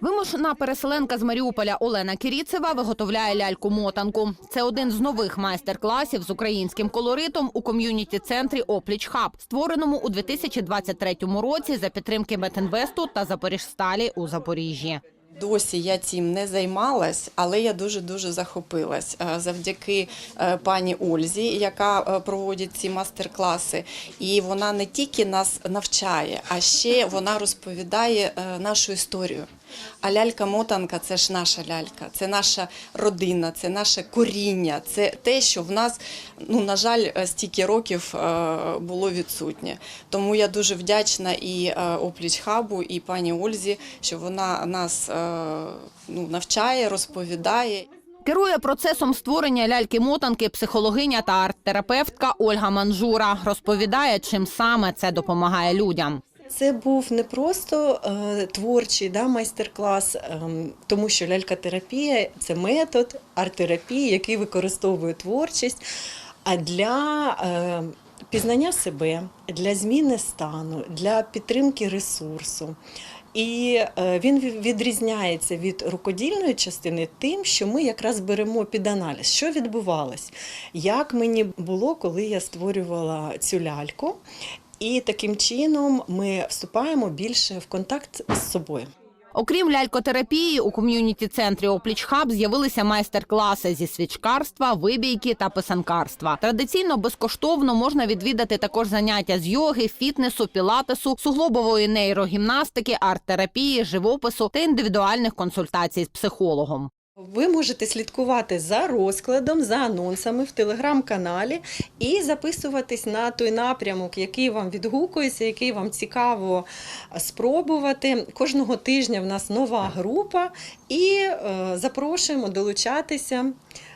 Вимушена переселенка з Маріуполя Олена Кіріцева виготовляє ляльку-мотанку. Це один з нових майстер-класів з українським колоритом у ком'юніті-центрі Опліч Хаб, створеному у 2023 році за підтримки Метинвесту та Запоріжсталі у Запоріжжі. Досі я цим не займалась, але я дуже дуже захопилась Е, завдяки е, пані Ользі, яка е, проводить ці мастер-класи. І вона не тільки нас навчає, а ще вона розповідає нашу історію. А лялька-мотанка це ж наша лялька, це наша родина, це наше коріння, це те, що в нас, ну на жаль, е, стільки років е, було відсутнє. Тому я дуже вдячна і е, опліч хабу, і пані Ользі, що вона нас ну, навчає, розповідає. Керує процесом створення ляльки-мотанки психологиня та арт-терапевтка Ольга Манжура. Розповідає, чим саме це допомагає людям. Це був не просто е, творчий да, майстер-клас, е, тому що лялькотерапія – це метод арт-терапії, який використовує творчість, а для е, пізнання себе, для зміни стану, для підтримки ресурсу. І е, він відрізняється від рукодільної частини тим, що ми якраз беремо під аналіз, що відбувалось, як мені було, коли я створювала цю ляльку. І таким чином ми вступаємо більше в контакт з собою. Окрім лялькотерапії, у ком'юніті-центрі Опліч Хаб з'явилися майстер-класи зі свічкарства, вибійки та писанкарства. Традиційно безкоштовно можна відвідати також заняття з йоги, фітнесу, пілатесу, суглобової нейрогімнастики, арт-терапії, живопису та індивідуальних консультацій з психологом. Ви можете слідкувати за розкладом, за анонсами в телеграм-каналі і записуватись на той напрямок, який вам відгукується, який вам цікаво спробувати. Кожного тижня в нас нова група, і е, запрошуємо долучатися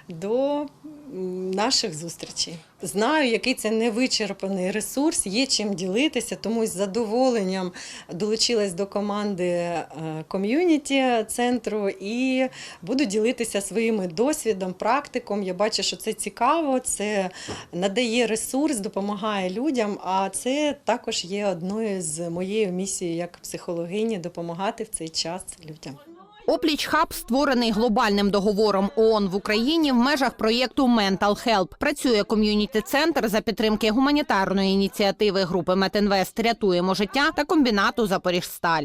до наших зустрічей. Знаю, який це невичерпаний ресурс, є чим ділитися, тому з задоволенням долучилась до команди е, ком'юніті центру і буду ділитися своїм досвідом, практиком. Я бачу, що це цікаво, це надає ресурс, допомагає людям. А це також є одною з моєю місією як психологині допомагати в цей час людям. Опліч Хаб створений глобальним договором ООН в Україні в межах проєкту Mental Help. Працює ком'юніті-центр за підтримки гуманітарної ініціативи групи Метинвест Рятуємо життя та комбінату Запоріжсталь.